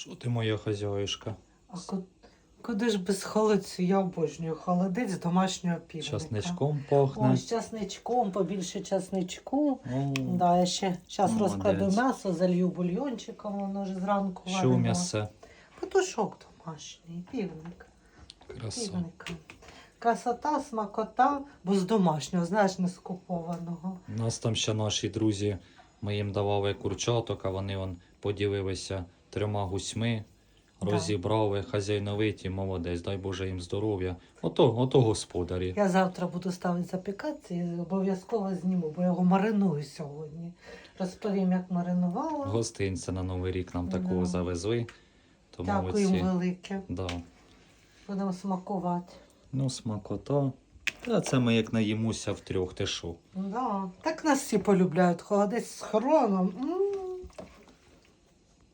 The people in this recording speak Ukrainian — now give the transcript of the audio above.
Що ти моя хазяюшка? А ку- куди ж без холодцю? Я обожнюю холодець домашнього півника. Часничком пахне. Ой, з часничком, побільше часничку. О, Да, я ще зараз Молодець. розкладу м'ясо, залью бульйончиком, воно ж зранку Що варено. м'ясе? Петушок домашній, півник. Краса. Півника. Красота, смакота, бо з домашнього, знаєш, не з купованого. У нас там ще наші друзі, ми їм давали курчаток, а вони он поділилися трьома гусьми, Да. розібрали, хазяйновиті, молодець, дай Боже їм здоров'я. Ото, ото господарі. Я завтра буду ставити запікатися і обов'язково зніму, бо я його мариную сьогодні. Розповім, як маринувала. Гостинця на Новий рік нам такого Да. завезли. То Дякую молодці. велике. Да. Будемо смакувати. Ну, смакота. Та це ми як наїмося втрьох, ти що? Да. Так нас всі полюбляють. Холодець з хроном.